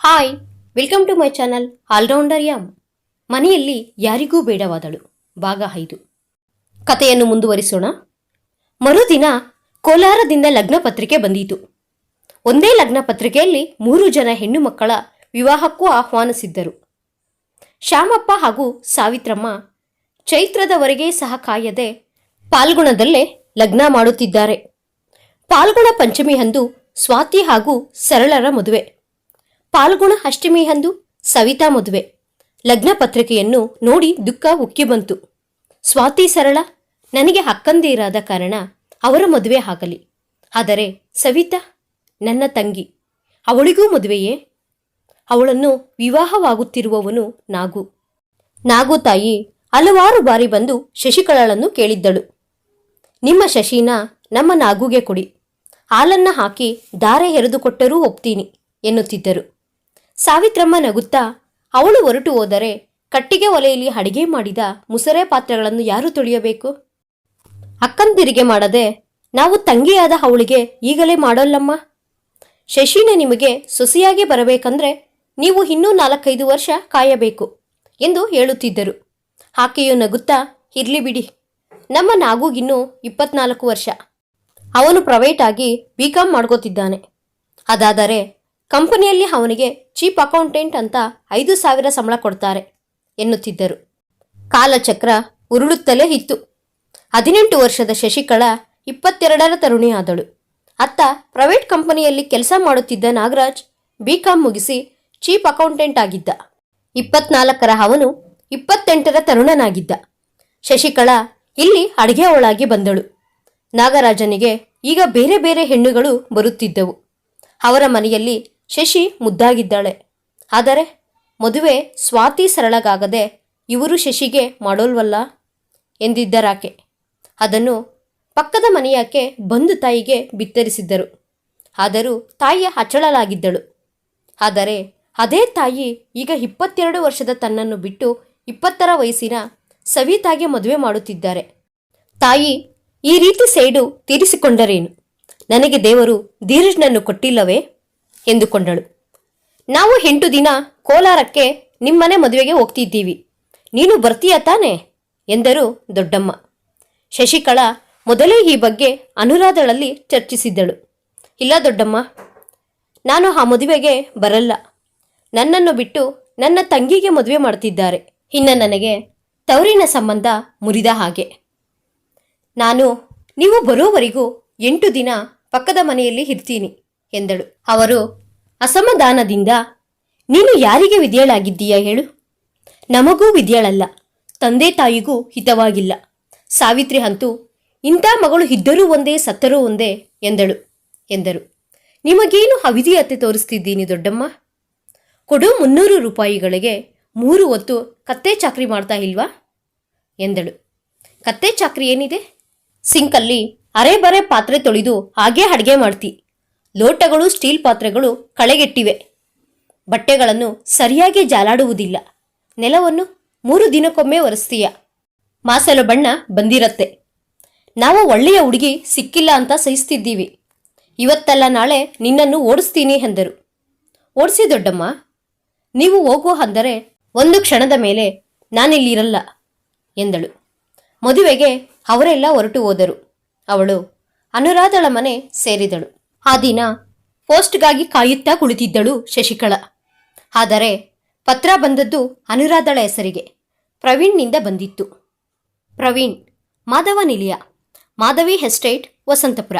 Hi, welcome to my channel all rounder yam. ಮನೆಯಲ್ಲಿ ಯಾರಿಗೂ ಬೇಡವಾದಳು, ಭಾಗ ಐದು. ಕಥೆಯನ್ನು ಮುಂದುವರಿಸೋಣ. ಮರುದಿನ ಕೋಲಾರದಿಂದ ಲಗ್ನ ಪತ್ರಿಕೆ ಬಂದಿತು. ಒಂದೇ ಲಗ್ನ ಪತ್ರಿಕೆಯಲ್ಲಿ ಮೂರು ಜನ ಹೆಣ್ಣು ಮಕ್ಕಳ ವಿವಾಹಕ್ಕೂ ಆಹ್ವಾನಿಸಿದ್ದರು. ಶ್ಯಾಮಪ್ಪ ಹಾಗೂ ಸಾವಿತ್ರಮ್ಮ ಚೈತ್ರದವರೆಗೆ ಸಹ ಕಾಯದೆ ಪಾಲ್ಗುಣದಲ್ಲೇ ಲಗ್ನ ಮಾಡುತ್ತಿದ್ದಾರೆ. ಪಾಲ್ಗುಣ ಪಂಚಮಿಯಂದು ಸ್ವಾತಿ ಹಾಗೂ ಸರಳರ ಮದುವೆ. ಪಾಲ್ಗುಣ ಅಷ್ಟಮಿಯಂದು ಸವಿತಾ ಮದುವೆ. ಲಗ್ನ ಪತ್ರಿಕೆಯನ್ನು ನೋಡಿ ದುಃಖ ಉಕ್ಕಿ ಬಂತು. ಸ್ವಾತಿ ಸರಳ, ನನಗೆ ಅಕ್ಕಂದಿರಾದ ಕಾರಣ ಅವರ ಮದುವೆ ಆಗಲಿ. ಆದರೆ ಸವಿತಾ ನನ್ನ ತಂಗಿ. ಅವಳಿಗೂ ಮದುವೆಯೇ? ಅವಳನ್ನು ವಿವಾಹವಾಗುತ್ತಿರುವವನು ನಾಗು. ನಾಗು ತಾಯಿ ಹಲವಾರು ಬಾರಿ ಬಂದು ಶಶಿಕಳಳನ್ನು ಕೇಳಿದ್ದಳು. ನಿಮ್ಮ ಶಶಿನ ನಮ್ಮ ನಾಗುಗೆ ಕೊಡಿ. ಹಾಲನ್ನ ಹಾಕಿ ದಾರೆ ಎರೆದುಕೊಟ್ಟರೂ ಒಪ್ತೀನಿ ಎನ್ನುತ್ತಿದ್ದರು. ಸಾವಿತ್ರಮ್ಮ ನಗುತ್ತಾ, ಅವಳು ಹೊರಟು ಹೋದರೆ ಕಟ್ಟಿಗೆ ಒಲೆಯಲ್ಲಿ ಅಡಿಗೆ ಮಾಡಿದ ಮುಸರೆ ಪಾತ್ರೆಗಳನ್ನು ಯಾರು ತೊಳೆಯಬೇಕು? ಅಕ್ಕಂದಿರಿಗೆ ಮಾಡದೆ, ನಾವು ತಂಗಿಯಾದ ಅವಳಿಗೆ ಈಗಲೇ ಮಾಡೋಲ್ಲಮ್ಮ? ಶಶಿನ ನಿಮಗೆ ಸೊಸೆಯಾಗಿ ಬರಬೇಕಂದ್ರೆ ನೀವು ಇನ್ನೂ ನಾಲ್ಕೈದು ವರ್ಷ ಕಾಯಬೇಕು ಎಂದು ಹೇಳುತ್ತಿದ್ದರು. ಆಕೆಯು ನಗುತ್ತಾ, ಇರ್ಲಿ ಬಿಡಿ, ನಮ್ಮ ನಾಗುಗಿನ್ನೂ ಇಪ್ಪತ್ನಾಲ್ಕು ವರ್ಷ. ಅವನು ಪ್ರೈವೇಟ್ ಆಗಿ ಬಿ ಕಾಮ್ ಮಾಡ್ಕೋತಿದ್ದಾನೆ. ಅದಾದರೆ ಕಂಪನಿಯಲ್ಲಿ ಅವನಿಗೆ ಚೀಫ್ ಅಕೌಂಟೆಂಟ್ ಅಂತ ಐದು ಸಾವಿರ ಸಂಬಳ ಕೊಡ್ತಾರೆ ಎನ್ನುತ್ತಿದ್ದರು. ಕಾಲಚಕ್ರ ಉರುಳುತ್ತಲೇ ಇತ್ತು. ಹದಿನೆಂಟು ವರ್ಷದ ಶಶಿಕಳ ಇಪ್ಪತ್ತೆರಡರ ತರುಣಿಯಾದಳು ಅತ್ತ ಪ್ರೈವೇಟ್ ಕಂಪನಿಯಲ್ಲಿ ಕೆಲಸ ಮಾಡುತ್ತಿದ್ದ ನಾಗರಾಜ್ ಬಿ ಮುಗಿಸಿ ಚೀಫ್ ಅಕೌಂಟೆಂಟ್ ಆಗಿದ್ದ. ಇಪ್ಪತ್ನಾಲ್ಕರ ಅವನು ಇಪ್ಪತ್ತೆಂಟರ ತರುಣನಾಗಿದ್ದ. ಶಶಿಕಳ ಇಲ್ಲಿ ಅಡುಗೆ ಒಳಗೆ ಬಂದಳು. ನಾಗರಾಜನಿಗೆ ಈಗ ಬೇರೆ ಬೇರೆ ಹೆಣ್ಣುಗಳು ಬರುತ್ತಿದ್ದವು. ಅವರ ಮನೆಯಲ್ಲಿ ಶಶಿ ಮುದ್ದಾಗಿದ್ದಾಳೆ. ಆದರೆ ಮದುವೆ ಸ್ವಾತಿ ಸರಳಗಾಗದೆ ಇವರು ಶಶಿಗೆ ಮಾಡೋಲ್ವಲ್ಲ? ಎಂದಿದ್ದರಾಕೆ. ಅದನ್ನು ಪಕ್ಕದ ಮನೆಯಾಕೆ ಬಂದು ತಾಯಿಗೆ ಬಿತ್ತರಿಸಿದ್ದರು. ಆದರೂ ತಾಯಿಯ ಅಚಳಲಾಗಿದ್ದಳು. ಆದರೆ ಅದೇ ತಾಯಿ ಈಗ ಇಪ್ಪತ್ತೆರಡು ವರ್ಷದ ತನ್ನನ್ನು ಬಿಟ್ಟು ಇಪ್ಪತ್ತರ ವಯಸ್ಸಿನ ಸವಿತಾಗೆ ಮದುವೆ ಮಾಡುತ್ತಿದ್ದಾರೆ. ತಾಯಿ ಈ ರೀತಿ ಸೈಡು ತೀರಿಸಿಕೊಂಡರೇನು? ನನಗೆ ದೇವರು ಧೀರಜ್ನನ್ನು ಕೊಟ್ಟಿಲ್ಲವೇ? ಎಂದುಕೊಂಡಳು. ನಾವು ಎಂಟು ದಿನ ಕೋಲಾರಕ್ಕೆ ನಿಮ್ಮನೆ ಮದುವೆಗೆ ಹೋಗ್ತಿದ್ದೀವಿ. ನೀನು ಬರ್ತೀಯ ತಾನೆ? ಎಂದರು ದೊಡ್ಡಮ್ಮ. ಶಶಿಕಲಾ ಮೊದಲೇ ಈ ಬಗ್ಗೆ ಅನುರಾಧಳಲ್ಲಿ ಚರ್ಚಿಸಿದ್ದಳು. ಇಲ್ಲ ದೊಡ್ಡಮ್ಮ, ನಾನು ಆ ಮದುವೆಗೆ ಬರಲ್ಲ. ನನ್ನನ್ನು ಬಿಟ್ಟು ನನ್ನ ತಂಗಿಗೆ ಮದುವೆ ಮಾಡ್ತಿದ್ದಾರೆ. ಇನ್ನು ನನಗೆ ತವರಿನ ಸಂಬಂಧ ಮುರಿದ ಹಾಗೆ. ನಾನು, ನೀವು ಬರೋವರೆಗೂ ಎಂಟು ದಿನ ಪಕ್ಕದ ಮನೆಯಲ್ಲಿ ಇರ್ತೀನಿ. ಎಂದಳು. ಅವರು, ಅಸಮಾಧಾನದಿಂದ ನೀನು ಯಾರಿಗೆ ವಿದ್ಯಳಾಗಿದ್ದೀಯಾ ಹೇಳು. ನಮಗೂ ವಿದ್ಯಳಲ್ಲ ತಂದೆ ತಾಯಿಗೂ ಹಿತವಾಗಿಲ್ಲ. ಸಾವಿತ್ರಿ ಅಂತೂ, ಇಂಥ ಮಗಳು ಇದ್ದರೂ ಒಂದೇ, ಸತ್ತರೂ ಒಂದೇ ಎಂದಳು, ಎಂದರು. ನಿಮಗೇನು ಅವಿಧಿಯತೆ ತೋರಿಸ್ತಿದ್ದೀನಿ ದೊಡ್ಡಮ್ಮ? ಕೊಡು ಮುನ್ನೂರು ರೂಪಾಯಿಗಳಿಗೆ ಮೂರು ಹೊತ್ತು ಕತ್ತೆ ಚಾಕ್ರಿ ಮಾಡ್ತಾ ಇಲ್ವಾ? ಎಂದಳು. ಕತ್ತೆ ಚಾಕ್ರಿ ಏನಿದೆ? ಸಿಂಕಲ್ಲಿ ಅರೆ ಬರೆ ಪಾತ್ರೆ ತೊಳೆದು ಹಾಗೇ ಅಡುಗೆ ಮಾಡ್ತಿ. ಲೋಟಗಳು, ಸ್ಟೀಲ್ ಪಾತ್ರೆಗಳು ಕಳೆಗೆಟ್ಟಿವೆ. ಬಟ್ಟೆಗಳನ್ನು ಸರಿಯಾಗಿ ಜಾಲಾಡುವುದಿಲ್ಲ. ನೆಲವನ್ನು ಮೂರು ದಿನಕ್ಕೊಮ್ಮೆ ಒರೆಸ್ತೀಯ. ಮಾಸಲು ಬಣ್ಣ ಬಂದಿರತ್ತೆ. ನಾವು ಒಳ್ಳೆಯ ಹುಡುಗಿ ಸಿಕ್ಕಿಲ್ಲ ಅಂತ ಸಹಿಸ್ತಿದ್ದೀವಿ. ಇವತ್ತಲ್ಲ ನಾಳೆ ನಿನ್ನನ್ನು ಓಡಿಸ್ತೀನಿ ಎಂದರು ಓಡಿಸಿ ದೊಡ್ಡಮ್ಮ, ನೀವು ಹೋಗು ಅಂದರೆ ಒಂದು ಕ್ಷಣದ ಮೇಲೆ ನಾನಿಲ್ಲಿರಲ್ಲ ಎಂದಳು. ಮದುವೆಗೆ ಅವರೆಲ್ಲ ಹೊರಟು ಹೋದರು. ಅವಳು ಅನುರಾಧಳ ಮನೆ ಸೇರಿದಳು. ಆ ದಿನ ಪೋಸ್ಟ್ಗಾಗಿ ಕಾಯುತ್ತಾ ಕುಳಿತಿದ್ದಳು ಶಶಿಕಳ ಆದರೆ ಪತ್ರ ಬಂದದ್ದು ಅನುರಾಧಳ ಹೆಸರಿಗೆ. ಪ್ರವೀಣ್ನಿಂದ ಬಂದಿತ್ತು. ಪ್ರವೀಣ್, ಮಾಧವ ನಿಲಯ, ಮಾಧವಿ ಎಸ್ಟೇಟ್, ವಸಂತಪುರ,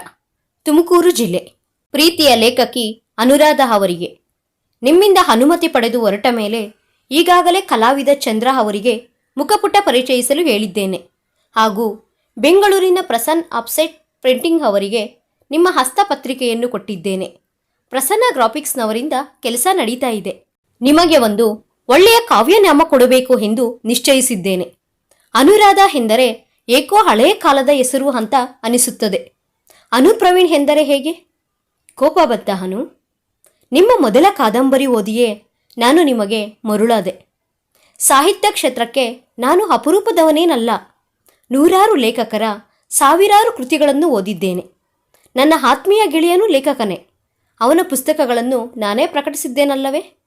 ತುಮಕೂರು ಜಿಲ್ಲೆ. ಪ್ರೀತಿಯ ಲೇಖಕಿ ಅನುರಾಧ ಅವರಿಗೆ. ನಿಮ್ಮಿಂದ ಅನುಮತಿ ಪಡೆದು ಹೊರಟ ಮೇಲೆ ಈಗಾಗಲೇ ಕಲಾವಿದ ಚಂದ್ರ ಅವರಿಗೆ ಮುಖಪುಟ ಪರಿಚಯಿಸಲು ಹೇಳಿದ್ದೇನೆ. ಹಾಗೂ ಬೆಂಗಳೂರಿನ ಪ್ರಸನ್ ಅಪ್ಸೆಟ್ ಪ್ರಿಂಟಿಂಗ್ ಅವರಿಗೆ ನಿಮ್ಮ ಹಸ್ತಪತ್ರಿಕೆಯನ್ನು ಕೊಟ್ಟಿದ್ದೇನೆ. ಪ್ರಸನ್ನ ಗ್ರಾಫಿಕ್ಸ್ನವರಿಂದ ಕೆಲಸ ನಡೀತಾ ಇದೆ. ನಿಮಗೆ ಒಂದು ಒಳ್ಳೆಯ ಕಾವ್ಯನಾಮ ಕೊಡಬೇಕು ಎಂದು ನಿಶ್ಚಯಿಸಿದ್ದೇನೆ. ಅನುರಾಧ ಎಂದರೆ ಏಕೋ ಹಳೆಯ ಕಾಲದ ಹೆಸರು ಅಂತ ಅನಿಸುತ್ತದೆ. ಅನುಪ್ರವೀಣ್ ಎಂದರೆ ಹೇಗೆ? ಕೋಪ ಬತ್ತ ಅನು. ನಿಮ್ಮ ಮೊದಲ ಕಾದಂಬರಿ ಓದಿಯೇ ನಾನು ನಿಮಗೆ ಮರುಳಾದೆ. ಸಾಹಿತ್ಯ ಕ್ಷೇತ್ರಕ್ಕೆ ನಾನು ಅಪರೂಪದವನೇನಲ್ಲ. ನೂರಾರು ಲೇಖಕರ ಸಾವಿರಾರು ಕೃತಿಗಳನ್ನು ಓದಿದ್ದೇನೆ. ನನ್ನ ಆತ್ಮೀಯ ಗೆಳೆಯನು ಲೇಖಕನೇ. ಅವನ ಪುಸ್ತಕಗಳನ್ನು ನಾನೇ ಪ್ರಕಟಿಸಿದ್ದೇನಲ್ಲವೇ?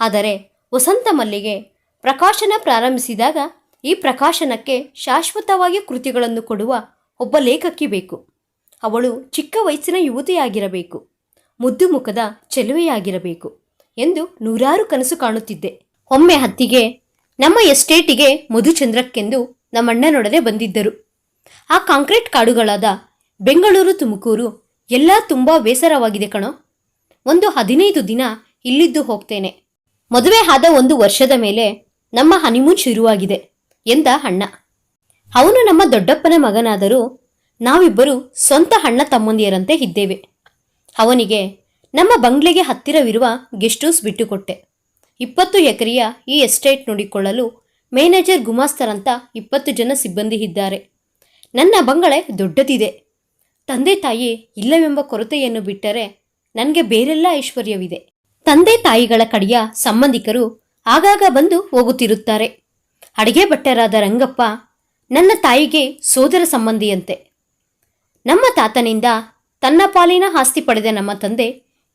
ಆದರೆ ವಸಂತ ಮಲ್ಲಿಗೆ ಪ್ರಕಾಶನ ಪ್ರಾರಂಭಿಸಿದಾಗ ಈ ಪ್ರಕಾಶನಕ್ಕೆ ಶಾಶ್ವತವಾಗಿ ಕೃತಿಗಳನ್ನು ಕೊಡುವ ಒಬ್ಬ ಲೇಖಕಿ ಬೇಕು. ಅವಳು ಚಿಕ್ಕ ವಯಸ್ಸಿನ ಯುವತಿಯಾಗಿರಬೇಕು. ಮುದ್ದು ಮುಖದ ಚೆಲುವೆಯಾಗಿರಬೇಕು ಎಂದು ನೂರಾರು ಕನಸು ಕಾಣುತ್ತಿದ್ದೆ. ಒಮ್ಮೆ ಹತ್ತಿಗೆ, ನಮ್ಮ ಎಸ್ಟೇಟಿಗೆ ಮಧುಚಂದ್ರಕ್ಕೆಂದು ನಮ್ಮಣ್ಣನೊಡನೆ ಬಂದಿದ್ದರು. ಆ ಕಾಂಕ್ರೀಟ್ ಕಾಡುಗಳಾದ ಬೆಂಗಳೂರು, ತುಮಕೂರು ಎಲ್ಲ ತುಂಬ ಬೇಸರವಾಗಿದೆ ಕಣೋ. ಒಂದು ಹದಿನೈದು ದಿನ ಇಲ್ಲಿದ್ದು ಹೋಗ್ತೇನೆ. ಮದುವೆ ಆದ ಒಂದು ವರ್ಷದ ಮೇಲೆ ನಮ್ಮ ಹನಿಮೂನ್ ಶುರುವಾಗಿದೆ ಎಂದ ಅಣ್ಣ. ಅವನು ನಮ್ಮ ದೊಡ್ಡಪ್ಪನ ಮಗನಾದರೂ ನಾವಿಬ್ಬರು ಸ್ವಂತ ಅಣ್ಣ ತಮ್ಮಂದಿಯರಂತೆ ಇದ್ದೇವೆ. ಅವನಿಗೆ ನಮ್ಮ ಬಂಗ್ಲೆಗೆ ಹತ್ತಿರವಿರುವ ಗೆಸ್ಟ್ ಹೌಸ್ ಬಿಟ್ಟುಕೊಟ್ಟೆ. ಇಪ್ಪತ್ತು ಎಕರೆಯ ಈ ಎಸ್ಟೇಟ್ ನೋಡಿಕೊಳ್ಳಲು ಮ್ಯಾನೇಜರ್ ಗುಮಾಸ್ತರಂತ ಇಪ್ಪತ್ತು ಜನ ಸಿಬ್ಬಂದಿ ಇದ್ದಾರೆ. ನನ್ನ ಬಂಗಳೆ ದೊಡ್ಡದಿದೆ. ತಂದೆ ತಾಯಿ ಇಲ್ಲವೆಂಬ ಕೊರತೆಯನ್ನು ಬಿಟ್ಟರೆ ನನಗೆ ಬೇರೆಲ್ಲ ಐಶ್ವರ್ಯವಿದೆ. ತಂದೆ ತಾಯಿಗಳ ಕಡೆಯ ಸಂಬಂಧಿಕರು ಆಗಾಗ ಬಂದು ಹೋಗುತ್ತಿರುತ್ತಾರೆ. ಅಡಿಗೆ ಭಟ್ಟರಾದ ರಂಗಪ್ಪ ನನ್ನ ತಾಯಿಗೆ ಸೋದರ ಸಂಬಂಧಿಯಂತೆ. ನಮ್ಮ ತಾತನಿಂದ ತನ್ನ ಪಾಲಿನ ಆಸ್ತಿ ಪಡೆದ ನಮ್ಮ ತಂದೆ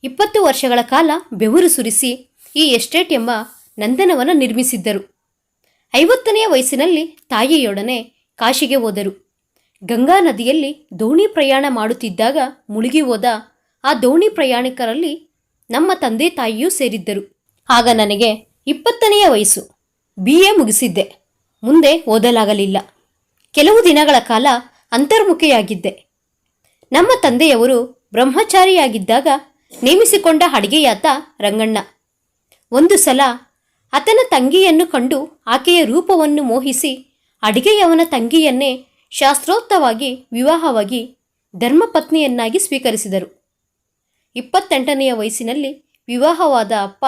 ಇಪ್ಪತ್ತು ವರ್ಷಗಳ ಕಾಲ ಬೆವರು ಸುರಿಸಿ ಈ ಎಸ್ಟೇಟ್ ಎಂಬ ನಂದನವನ್ನು ನಿರ್ಮಿಸಿದ್ದರು. ಐವತ್ತನೆಯ ವಯಸ್ಸಿನಲ್ಲಿ ತಾಯಿಯೊಡನೆ ಕಾಶಿಗೆ ಹೋದರು. ಗಂಗಾ ನದಿಯಲ್ಲಿ ದೋಣಿ ಪ್ರಯಾಣ ಮಾಡುತ್ತಿದ್ದಾಗ ಮುಳುಗಿ ಹೋದ ಆ ದೋಣಿ ಪ್ರಯಾಣಿಕರಲ್ಲಿ ನಮ್ಮ ತಂದೆ ತಾಯಿಯೂ ಸೇರಿದ್ದರು. ಆಗ ನನಗೆ ಇಪ್ಪತ್ತನೆಯ ವಯಸ್ಸು. ಬಿ. ಎ. ಮುಗಿಸಿದ್ದೆ. ಮುಂದೆ ಓದಲಾಗಲಿಲ್ಲ. ಕೆಲವು ದಿನಗಳ ಕಾಲ ಅಂತರ್ಮುಖಿಯಾಗಿದ್ದೆ. ನಮ್ಮ ತಂದೆಯವರು ಬ್ರಹ್ಮಚಾರಿಯಾಗಿದ್ದಾಗ ನೇಮಿಸಿಕೊಂಡ ಅಡಿಗೆಯಾತ ರಂಗಣ್ಣ. ಒಂದು ಸಲ ಆತನ ತಂಗಿಯನ್ನು ಕಂಡು ಆಕೆಯ ರೂಪವನ್ನು ಮೋಹಿಸಿ ಅಡಿಗೆಯವನ ತಂಗಿಯನ್ನೇ ಶಾಸ್ತ್ರೋಕ್ತವಾಗಿ ವಿವಾಹವಾಗಿ ಧರ್ಮಪತ್ನಿಯನ್ನಾಗಿ ಸ್ವೀಕರಿಸಿದರು. ಇಪ್ಪತ್ತೆಂಟನೆಯ ವಯಸ್ಸಿನಲ್ಲಿ ವಿವಾಹವಾದ ಅಪ್ಪ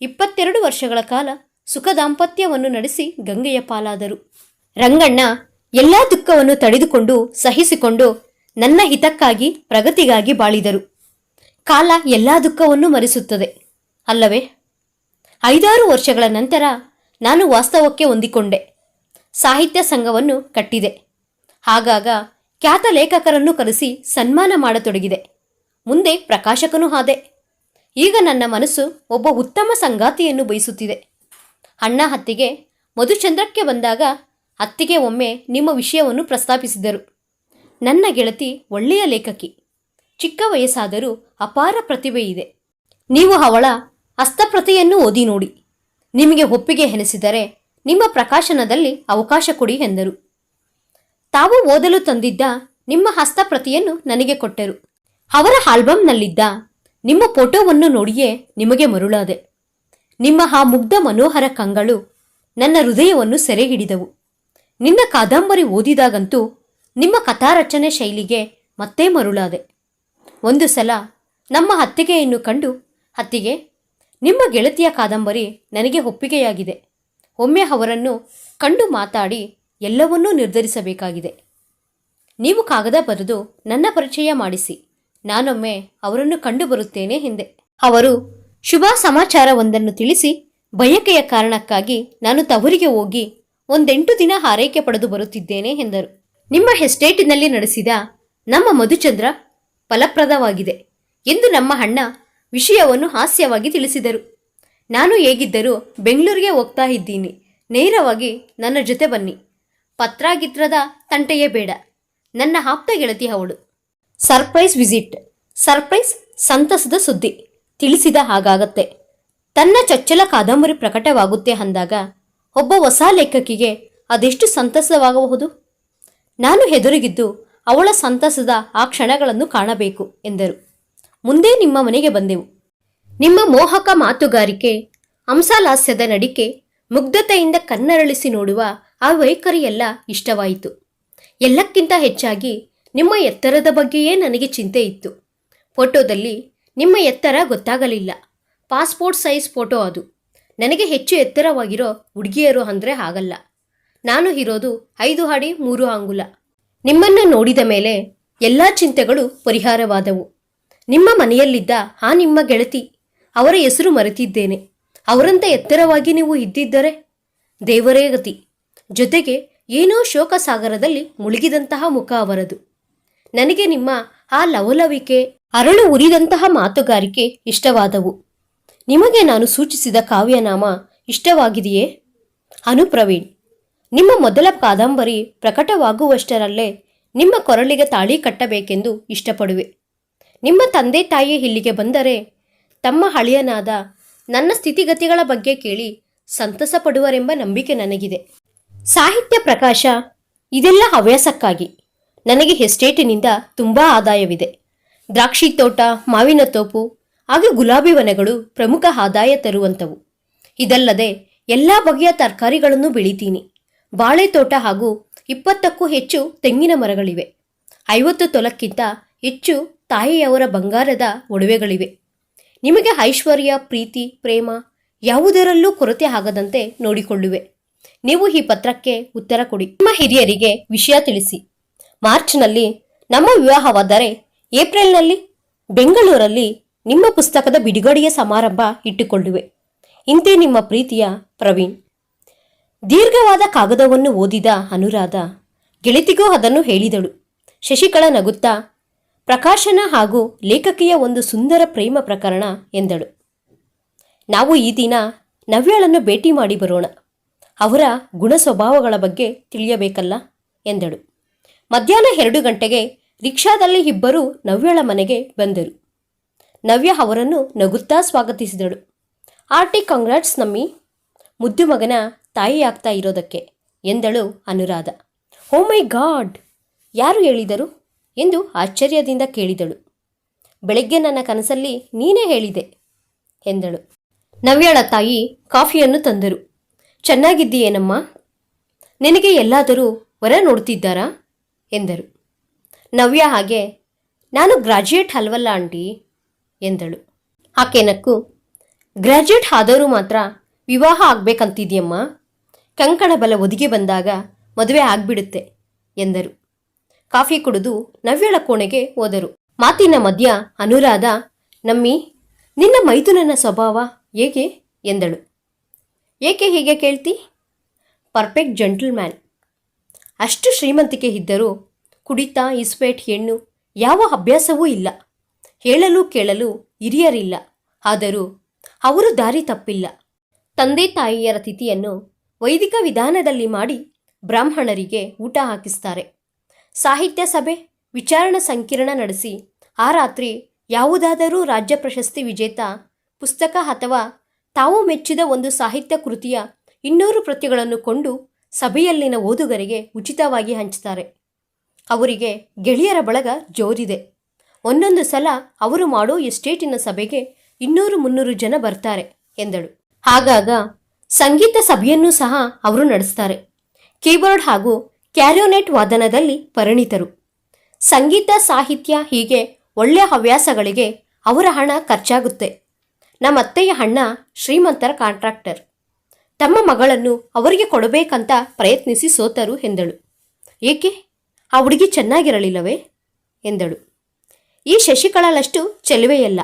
ಇಪ್ಪತ್ತೆರಡು ವರ್ಷಗಳ ಕಾಲ ಸುಖ ದಾಂಪತ್ಯವನ್ನು ನಡೆಸಿ ಗಂಗೆಯ ಪಾಲಾದರು. ರಂಗಣ್ಣ ಎಲ್ಲ ದುಃಖವನ್ನು ತಡೆದುಕೊಂಡು ಸಹಿಸಿಕೊಂಡು ನನ್ನ ಹಿತಕ್ಕಾಗಿ ಪ್ರಗತಿಗಾಗಿ ಬಾಳಿದರು. ಕಾಲ ಎಲ್ಲ ದುಃಖವನ್ನು ಮರೆಸುತ್ತದೆ. ಅಲ್ಲವೇ? ಐದಾರು ವರ್ಷಗಳ ನಂತರ ನಾನು ವಾಸ್ತವಕ್ಕೆ ಹೊಂದಿಕೊಂಡೆ. ಸಾಹಿತ್ಯ ಸಂಘವನ್ನು ಕಟ್ಟಿದೆ. ಆಗಾಗ ಖ್ಯಾತ ಲೇಖಕರನ್ನು ಕರೆಸಿ ಸನ್ಮಾನ ಮಾಡತೊಡಗಿದೆ. ಮುಂದೆ ಪ್ರಕಾಶಕನೂ ಹಾದೆ. ಈಗ ನನ್ನ ಮನಸ್ಸು ಒಬ್ಬ ಉತ್ತಮ ಸಂಗಾತಿಯನ್ನು ಬಯಸುತ್ತಿದೆ. ಅಣ್ಣ ಹತ್ತಿಗೆ ಮಧುಚಂದ್ರಕ್ಕೆ ಬಂದಾಗ ಅತ್ತಿಗೆ ಒಮ್ಮೆ ನಿಮ್ಮ ವಿಷಯವನ್ನು ಪ್ರಸ್ತಾಪಿಸಿದರು. ನನ್ನ ಗೆಳತಿ ಒಳ್ಳೆಯ ಲೇಖಕಿ. ಚಿಕ್ಕ ವಯಸ್ಸಾದರೂ ಅಪಾರ ಪ್ರತಿಭೆ ಇದೆ. ನೀವು ಅವಳ ಹಸ್ತಪ್ರತಿಯನ್ನು ಓದಿ ನೋಡಿ. ನಿಮಗೆ ಒಪ್ಪಿಗೆ ಎನಿಸಿದರೆ ನಿಮ್ಮ ಪ್ರಕಾಶನದಲ್ಲಿ ಅವಕಾಶ ಕೊಡಿ ಎಂದರು. ತಾವು ಓದಲು ತಂದಿದ್ದ ನಿಮ್ಮ ಹಸ್ತಪ್ರತಿಯನ್ನು ನನಗೆ ಕೊಟ್ಟರು. ಅವರ ಆಲ್ಬಮ್ನಲ್ಲಿದ್ದ ನಿಮ್ಮ ಫೋಟೋವನ್ನು ನೋಡಿಯೇ ನಿಮಗೆ ಮರುಳಾದೆ. ನಿಮ್ಮ ಆ ಮುಗ್ಧ ಮನೋಹರ ಕಂಗಳು ನನ್ನ ಹೃದಯವನ್ನು ಸೆರೆ ಹಿಡಿದವು ನಿನ್ನ ಕಾದಂಬರಿ ಓದಿದಾಗಂತೂ ನಿಮ್ಮ ಕಥಾರಚನೆ ಶೈಲಿಗೆ ಮತ್ತೆ ಮರುಳಾದೆ. ಒಂದು ಸಲ ನಮ್ಮ ಅತ್ತಿಗೆಯನ್ನು ಕಂಡು ಅತ್ತಿಗೆ ನಿಮ್ಮ ಗೆಳತಿಯ ಕಾದಂಬರಿ ನನಗೆ ಒಪ್ಪಿಗೆಯಾಗಿದೆ. ಒಮ್ಮೆ ಅವರನ್ನು ಕಂಡು ಮಾತಾಡಿ ಎಲ್ಲವನ್ನೂ ನಿರ್ಧರಿಸಬೇಕಾಗಿದೆ. ನೀವು ಕಾಗದ ಬರೆದು ನನ್ನ ಪರಿಚಯ ಮಾಡಿಸಿ. ನಾನೊಮ್ಮೆ ಅವರನ್ನು ಕಂಡು ಬರುತ್ತೇನೆ ಎಂದೆ ಅವರು ಶುಭ ಸಮಾಚಾರವೊಂದನ್ನು ತಿಳಿಸಿ, ಬಯಕೆಯ ಕಾರಣಕ್ಕಾಗಿ ನಾನು ತವರಿಗೆ ಹೋಗಿ ಒಂದೆಂಟು ದಿನ ಹಾರೈಕೆ ಪಡೆದು ಬರುತ್ತಿದ್ದೇನೆ ಎಂದರು. ನಿಮ್ಮ ಎಸ್ಟೇಟಿನಲ್ಲಿ ನಡೆಸಿದ ನಮ್ಮ ಮಧುಚಂದ್ರ ಫಲಪ್ರದವಾಗಿದೆ ಎಂದು ನಮ್ಮ ಅಣ್ಣ ವಿಷಯವನ್ನು ಹಾಸ್ಯವಾಗಿ ತಿಳಿಸಿದರು. ನಾನು ಹೇಗಿದ್ದರೂ ಬೆಂಗಳೂರಿಗೆ ಹೋಗ್ತಾ ಇದ್ದೀನಿ. ನೇರವಾಗಿ ನನ್ನ ಜೊತೆ ಬನ್ನಿ. ಪತ್ರಾಗಿತ್ರದ ತಂಟೆಯೇ ಬೇಡ. ನನ್ನ ಆಪ್ತ ಗೆಳತಿ ಅವಳು. Surprise visit. ಸರ್ಪ್ರೈಸ್ ಸಂತಸದ ಸುದ್ದಿ. ತಿಳಿಸಿದ ಹಾಗಾಗತ್ತೆ. ತನ್ನ ಚೊಚ್ಚಲ ಕಾದಂಬರಿ ಪ್ರಕಟವಾಗುತ್ತೆ ಅಂದಾಗ ಒಬ್ಬ ಹೊಸ ಲೇಖಕಿಗೆ ಅದೆಷ್ಟು ಸಂತಸವಾಗಬಹುದು? ನಾನು ಹೆದರಿಗಿದ್ದು ಅವಳ ಸಂತಸದ ಆ ಕ್ಷಣಗಳನ್ನು ಕಾಣಬೇಕು ಎಂದರು. ಮುಂದೆ ನಿಮ್ಮ ಮನೆಗೆ ಬಂದೆವು. ನಿಮ್ಮ ಮೋಹಕ ಮಾತುಗಾರಿಕೆ, ಹಂಸಲಾಸ್ಯದ ನಡಿಕೆ, ಮುಗ್ಧತೆಯಿಂದ ಕನ್ನರಳಿಸಿ ನೋಡುವ ಆ ವೈಖರಿಯೆಲ್ಲ ಇಷ್ಟವಾಯಿತು. ಎಲ್ಲಕ್ಕಿಂತ ಹೆಚ್ಚಾಗಿ ನಿಮ್ಮ ಎತ್ತರದ ಬಗ್ಗೆಯೇ ನನಗೆ ಚಿಂತೆ ಇತ್ತು. ಫೋಟೋದಲ್ಲಿ ನಿಮ್ಮ ಎತ್ತರ ಗೊತ್ತಾಗಲಿಲ್ಲ. ಪಾಸ್ಪೋರ್ಟ್ ಸೈಜ್ ಫೋಟೋ ಅದು. ನನಗೆ ಹೆಚ್ಚು ಎತ್ತರವಾಗಿರೋ ಹುಡುಗಿಯರು ಅಂದರೆ ಆಗಲ್ಲ ನಾನು ಇರೋದು ಐದು ಅಡಿ ಮೂರು ಅಂಗುಲ. ನಿಮ್ಮನ್ನು ನೋಡಿದ ಮೇಲೆ ಎಲ್ಲ ಚಿಂತೆಗಳು ಪರಿಹಾರವಾದವು. ನಿಮ್ಮ ಮನೆಯಲ್ಲಿದ್ದ ಆ ನಿಮ್ಮ ಗೆಳತಿ, ಅವರ ಹೆಸರು ಮರೆತಿದ್ದೇನೆ. ಅವರಂತ ಎತ್ತರವಾಗಿ ನೀವು ಇದ್ದಿದ್ದರೆ? ದೇವರೇ ಗತಿ. ಜೊತೆಗೆ ಏನೋ ಶೋಕಸಾಗರದಲ್ಲಿ ಮುಳುಗಿದಂತಹ ಮುಖ ಅವರದು. ನನಗೆ ನಿಮ್ಮ ಆ ಲವಲವಿಕೆ, ಅರಳು ಉರಿದಂತಹ ಮಾತುಗಾರಿಕೆ ಇಷ್ಟವಾದವು. ನಿಮಗೆ ನಾನು ಸೂಚಿಸಿದ ಕಾವ್ಯನಾಮ ಇಷ್ಟವಾಗಿದೆಯೇ? ಅನುಪ್ರವೀಣ್ ನಿಮ್ಮ ಮೊದಲ ಕಾದಂಬರಿ ಪ್ರಕಟವಾಗುವಷ್ಟರಲ್ಲೇ ನಿಮ್ಮ ಕೊರಳಿಗೆ ತಾಳಿ ಕಟ್ಟಬೇಕೆಂದು ಇಷ್ಟಪಡುವೆ. ನಿಮ್ಮ ತಂದೆ ತಾಯಿ ಇಲ್ಲಿಗೆ ಬಂದರೆ ತಮ್ಮ ಹಳೆಯನಾದ ನನ್ನ ಸ್ಥಿತಿಗತಿಗಳ ಬಗ್ಗೆ ಕೇಳಿ ಸಂತಸ ಪಡುವರೆಂಬ ನಂಬಿಕೆ ನನಗಿದೆ. ಸಾಹಿತ್ಯ ಪ್ರಕಾಶ, ಇದೆಲ್ಲ ಹವ್ಯಾಸಕ್ಕಾಗಿ. ನನಗೆ ಎಸ್ಟೇಟಿನಿಂದ ತುಂಬ ಆದಾಯವಿದೆ. ದ್ರಾಕ್ಷಿ ತೋಟ, ಮಾವಿನ ತೋಪು, ಹಾಗೂ ಗುಲಾಬಿ ವನಗಳು ಪ್ರಮುಖ ಆದಾಯ ತರುವಂಥವು. ಇದಲ್ಲದೆ ಎಲ್ಲ ಬಗೆಯ ತರಕಾರಿಗಳನ್ನು ಬೆಳಿತೀನಿ. ಬಾಳೆ ತೋಟ ಹಾಗೂ ಇಪ್ಪತ್ತಕ್ಕೂ ಹೆಚ್ಚು ತೆಂಗಿನ ಮರಗಳಿವೆ. ಐವತ್ತು ತೊಲಕ್ಕಿಂತ ಹೆಚ್ಚು ತಾಯಿಯವರ ಬಂಗಾರದ ಒಡವೆಗಳಿವೆ. ನಿಮಗೆ ಐಶ್ವರ್ಯ, ಪ್ರೀತಿ, ಪ್ರೇಮ ಯಾವುದರಲ್ಲೂ ಕೊರತೆ ಆಗದಂತೆ ನೋಡಿಕೊಳ್ಳುವೆ. ನೀವು ಈ ಪತ್ರಕ್ಕೆ ಉತ್ತರ ಕೊಡಿ. ನಿಮ್ಮ ಹಿರಿಯರಿಗೆ ವಿಷಯ ತಿಳಿಸಿ. ಮಾರ್ಚ್ನಲ್ಲಿ ನಮ್ಮ ವಿವಾಹವಾದರೆ ಏಪ್ರಿಲ್ನಲ್ಲಿ ಬೆಂಗಳೂರಲ್ಲಿ ನಿಮ್ಮ ಪುಸ್ತಕದ ಬಿಡುಗಡೆಯ ಸಮಾರಂಭ ಇಟ್ಟುಕೊಳ್ಳುವೆ. ಇಂತೆ ನಿಮ್ಮ ಪ್ರೀತಿಯ ಪ್ರವೀಣ್. ದೀರ್ಘವಾದ ಕಾಗದವನ್ನು ಓದಿದ ಅನುರಾಧ ಗೆಳತಿಗೂ ಅದನ್ನು ಹೇಳಿದಳು. ಶಶಿಕಳ ನಗುತ್ತಾ, ಪ್ರಕಾಶನ ಹಾಗೂ ಲೇಖಕಿಯ ಒಂದು ಸುಂದರ ಪ್ರೇಮ ಪ್ರಕರಣ ಎಂದಳು. ನಾವು ಈ ದಿನ ನವ್ಯಾಳನ್ನು ಭೇಟಿ ಮಾಡಿ ಬರೋಣ. ಅವರ ಗುಣ ಸ್ವಭಾವಗಳ ಬಗ್ಗೆ ತಿಳಿಯಬೇಕಲ್ಲ? ಎಂದಳು. ಮಧ್ಯಾಹ್ನ ಎರಡು ಗಂಟೆಗೆ ರಿಕ್ಷಾದಲ್ಲಿ ಇಬ್ಬರು ನವ್ಯಳ ಮನೆಗೆ ಬಂದರು. ನವ್ಯ ಅವರನ್ನು ನಗುತ್ತಾ ಸ್ವಾಗತಿಸಿದಳು. ಆರ್ಟಿ ಕಾಂಗ್ರಾಟ್ಸ್ ನಮ್ಮಿ, ಮುದ್ದು ಮಗನ ತಾಯಿಯಾಗ್ತಾ ಇರೋದಕ್ಕೆ, ಎಂದಳು ಅನುರಾಧ. ಓ ಮೈ ಗಾಡ್! ಯಾರು ಹೇಳಿದರು? ಎಂದು ಆಶ್ಚರ್ಯದಿಂದ ಕೇಳಿದಳು. ಬೆಳಗ್ಗೆ ನನ್ನ ಕನಸಲ್ಲಿ ನೀನೇ ಹೇಳಿದೆ, ಎಂದಳು. ನವ್ಯಳ ತಾಯಿ ಕಾಫಿಯನ್ನು ತಂದರು. ಚೆನ್ನಾಗಿದ್ದೀಯೇನಮ್ಮ? ನಿನಗೆ ಎಲ್ಲಾದರೂ ವರ ನೋಡ್ತಿದ್ದಾರಾ? ಎಂದರು. ನವ್ಯ ಹಾಗೆ, ನಾನು ಗ್ರಾಜ್ಯುಯೇಟ್ ಅಲ್ವಲ್ಲ ಆಂಟಿ? ಎಂದಳು. ಆಕೆನಕ್ಕು ಗ್ರಾಜ್ಯುಯೇಟ್ ಆದವರು ಮಾತ್ರ ವಿವಾಹ ಆಗಬೇಕಂತಿದೆಯಮ್ಮ? ಕಂಕಣ ಬಲ ಒದಗಿ ಬಂದಾಗ ಮದುವೆ ಆಗ್ಬಿಡುತ್ತೆ, ಎಂದರು. ಕಾಫಿ ಕುಡಿದು ನವ್ಯಳ ಕೋಣೆಗೆ ಹೋದರು. ಮಾತಿನ ಮಧ್ಯ ಅನುರಾಧ, ನಮ್ಮಿ, ನಿನ್ನ ಮೈದುನನ ಸ್ವಭಾವ ಹೇಗೆ? ಎಂದಳು. ಏಕೆ ಹೀಗೆ ಕೇಳ್ತಿ? Perfect gentleman. ಅಷ್ಟು ಶ್ರೀಮಂತಿಕೆ ಇದ್ದರೂ ಕುಡಿತ ಇಸ್ಪೇಟ್ ಹೆಣ್ಣು ಯಾವ ಅಭ್ಯಾಸವೂ ಇಲ್ಲ. ಹೇಳಲು ಕೇಳಲು ಹಿರಿಯರಿಲ್ಲ. ಆದರೂ ಅವರು ದಾರಿ ತಪ್ಪಿಲ್ಲ. ತಂದೆ ತಾಯಿಯರ ತಿಥಿಯನ್ನು ವೈದಿಕ ವಿಧಾನದಲ್ಲಿ ಮಾಡಿ ಬ್ರಾಹ್ಮಣರಿಗೆ ಊಟ ಹಾಕಿಸ್ತಾರೆ. ಸಾಹಿತ್ಯ ಸಭೆ, ವಿಚಾರಣ ಸಂಕಿರಣ ನಡೆಸಿ ಆ ರಾತ್ರಿ ಯಾವುದಾದರೂ ರಾಜ್ಯ ಪ್ರಶಸ್ತಿ ವಿಜೇತ ಪುಸ್ತಕ ಅಥವಾ ತಾವು ಮೆಚ್ಚಿದ ಒಂದು ಸಾಹಿತ್ಯ ಕೃತಿಯ ಇನ್ನೂರು ಪ್ರತಿಗಳನ್ನು ಕೊಂಡು ಸಭೆಯಲ್ಲಿನ ಓದುಗರಿಗೆ ಉಚಿತವಾಗಿ ಹಂಚ್ತಾರೆ. ಅವರಿಗೆ ಗೆಳೆಯರ ಬಳಗ ಜೋರಿದೆ. ಒಂದೊಂದು ಸಲ ಅವರು ಮಾಡೋ ಎಸ್ಟೇಟಿನ ಸಭೆಗೆ ಇನ್ನೂರು ಮುನ್ನೂರು ಜನ ಬರ್ತಾರೆ ಎಂದಳು. ಹಾಗಾಗ ಸಂಗೀತ ಸಭೆಯನ್ನು ಸಹ ಅವರು ನಡೆಸ್ತಾರೆ. ಕೀಬೋರ್ಡ್ ಹಾಗೂ ಕ್ಯಾರಿಯೋನೆಟ್ ವಾದನದಲ್ಲಿ ಪರಿಣಿತರು. ಸಂಗೀತ ಸಾಹಿತ್ಯ ಹೀಗೆ ಒಳ್ಳೆಯ ಹವ್ಯಾಸಗಳಿಗೆ ಅವರ ಹಣ ಖರ್ಚಾಗುತ್ತೆ. ನಮ್ಮ ಅತ್ತೆಯ ಅಣ್ಣ ಶ್ರೀಮಂತರ ಕಾಂಟ್ರಾಕ್ಟರ್. ತಮ್ಮ ಮಗಳನ್ನು ಅವರಿಗೆ ಕೊಡಬೇಕಂತ ಪ್ರಯತ್ನಿಸಿ ಸೋತರು ಎಂದಳು. ಏಕೆ? ಆ ಹುಡುಗಿ ಚೆನ್ನಾಗಿರಲಿಲ್ಲವೇ? ಎಂದಳು. ಈ ಶಶಿಕಳಲಷ್ಟು ಚೆಲುವೆಯಲ್ಲ.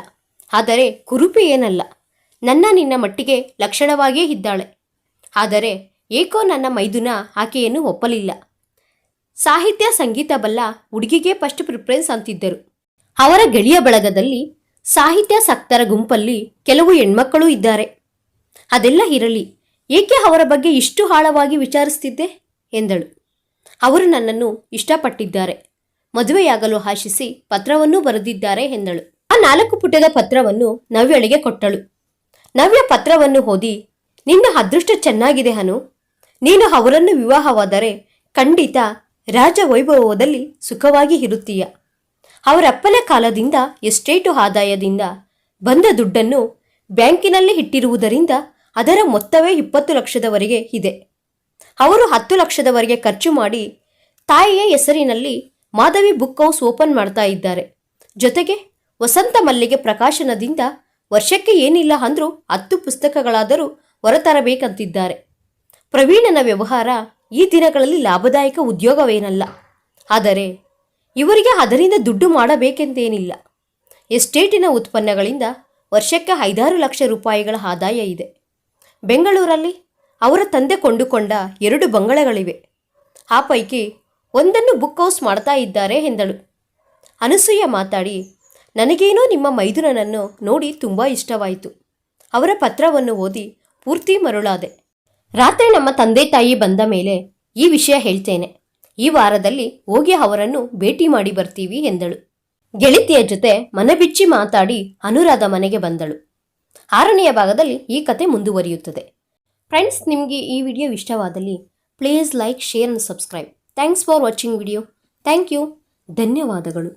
ಆದರೆ ಕುರುಪಿ ಏನಲ್ಲ. ನನ್ನ ನಿನ್ನ ಮಟ್ಟಿಗೆ ಲಕ್ಷಣವಾಗಿಯೇ ಇದ್ದಾಳೆ. ಆದರೆ ಏಕೋ ನನ್ನ ಮೈದುನ ಆಕೆಯನ್ನು ಒಪ್ಪಲಿಲ್ಲ. ಸಾಹಿತ್ಯ, ಸಂಗೀತ ಬಲ್ಲ ಹುಡುಗಿಗೆ ಫಸ್ಟ್ ಪ್ರಿಫರೆನ್ಸ್ ಅಂತಿದ್ದರು. ಅವರ ಗೆಳೆಯ ಬಳಗದಲ್ಲಿ ಸಾಹಿತ್ಯಾಸಕ್ತರ ಗುಂಪಲ್ಲಿ ಕೆಲವು ಹೆಣ್ಮಕ್ಕಳು ಇದ್ದಾರೆ. ಅದೆಲ್ಲ ಇರಲಿ, ಏಕೆ ಅವರ ಬಗ್ಗೆ ಇಷ್ಟು ಆಳವಾಗಿ ವಿಚಾರಿಸ್ತಿದ್ದೆ? ಎಂದಳು. ಅವರು ನನ್ನನ್ನು ಇಷ್ಟಪಟ್ಟಿದ್ದಾರೆ. ಮದುವೆಯಾಗಲು ಆಶಿಸಿ ಪತ್ರವನ್ನೂ ಬರೆದಿದ್ದಾರೆ ಎಂದಳು. ಆ ನಾಲ್ಕು ಪುಟದ ಪತ್ರವನ್ನು ನವ್ಯಳಿಗೆ ಕೊಟ್ಟಳು. ನವ್ಯ ಪತ್ರವನ್ನು ಓದಿ, ನಿನ್ನ ಅದೃಷ್ಟ ಚೆನ್ನಾಗಿದೆ ಹನು ನೀನು ಅವರನ್ನು ವಿವಾಹವಾದರೆ ಖಂಡಿತ ರಾಜ ವೈಭವದಲ್ಲಿ ಸುಖವಾಗಿ ಇರುತ್ತೀಯ. ಅವರಪ್ಪನ ಕಾಲದಿಂದ, ಎಸ್ಟೇಟು ಆದಾಯದಿಂದ ಬಂದ ದುಡ್ಡನ್ನು ಬ್ಯಾಂಕಿನಲ್ಲಿ ಇಟ್ಟಿರುವುದರಿಂದ ಅದರ ಮೊತ್ತವೇ ಇಪ್ಪತ್ತು ಲಕ್ಷದವರೆಗೆ ಇದೆ. ಅವರು ಹತ್ತು ಲಕ್ಷದವರೆಗೆ ಖರ್ಚು ಮಾಡಿ ತಾಯಿಯ ಹೆಸರಿನಲ್ಲಿ ಮಾಧವಿ ಬುಕ್ ಹೌಸ್ ಓಪನ್ ಮಾಡ್ತಾ ಇದ್ದಾರೆ. ಜೊತೆಗೆ ವಸಂತ ಮಲ್ಲಿಗೆ ಪ್ರಕಾಶನದಿಂದ ವರ್ಷಕ್ಕೆ ಏನಿಲ್ಲ ಅಂದರೂ ಹತ್ತು ಪುಸ್ತಕಗಳಾದರೂ ಹೊರತರಬೇಕಂತಿದ್ದಾರೆ. ಪ್ರವೀಣನ ವ್ಯವಹಾರ ಈ ದಿನಗಳಲ್ಲಿ ಲಾಭದಾಯಕ ಉದ್ಯೋಗವೇನಲ್ಲ. ಆದರೆ ಇವರಿಗೆ ಅದರಿಂದ ದುಡ್ಡು ಮಾಡಬೇಕೆಂದೇನಿಲ್ಲ. ಎಸ್ಟೇಟಿನ ಉತ್ಪನ್ನಗಳಿಂದ ವರ್ಷಕ್ಕೆ ಐದಾರು ಲಕ್ಷ ರೂಪಾಯಿಗಳ ಆದಾಯ ಇದೆ. ಬೆಂಗಳೂರಲ್ಲಿ ಅವರ ತಂದೆ ಕೊಂಡುಕೊಂಡ ಎರಡು ಬಂಗಳಗಳಿವೆ. ಆ ಪೈಕಿ ಒಂದನ್ನು ಬುಕ್ ಹೌಸ್ ಮಾಡ್ತಾ ಇದ್ದಾರೆ ಎಂದಳು. ಅನಸೂಯ ಮಾತಾಡಿ, ನನಗೇನೋ ನಿಮ್ಮ ಮೈದುನನನ್ನು ನೋಡಿ ತುಂಬ ಇಷ್ಟವಾಯಿತು. ಅವರ ಪತ್ರವನ್ನು ಓದಿ ಪೂರ್ತಿ ಮರುಳಾದೆ. ರಾತ್ರಿ ನಮ್ಮ ತಂದೆ ತಾಯಿ ಬಂದ ಮೇಲೆ ಈ ವಿಷಯ ಹೇಳ್ತೇನೆ. ಈ ವಾರದಲ್ಲಿ ಹೋಗಿ ಅವರನ್ನು ಭೇಟಿ ಮಾಡಿ ಬರ್ತೀವಿ ಎಂದಳು. ಗೆಳತಿಯ ಜೊತೆ ಮನಬಿಚ್ಚಿ ಮಾತಾಡಿ ಅನುರಾಧ ಮನೆಗೆ ಬಂದಳು. ಆರನೆಯ ಭಾಗದಲ್ಲಿ ಈ ಕತೆ ಮುಂದುವರಿಯುತ್ತದೆ. ಫ್ರೆಂಡ್ಸ್, ನಿಮಗೆ ಈ ವಿಡಿಯೋ ಇಷ್ಟವಾದಲ್ಲಿ please like, share and subscribe thanks for watching video thank you ಧನ್ಯವಾದಗಳು.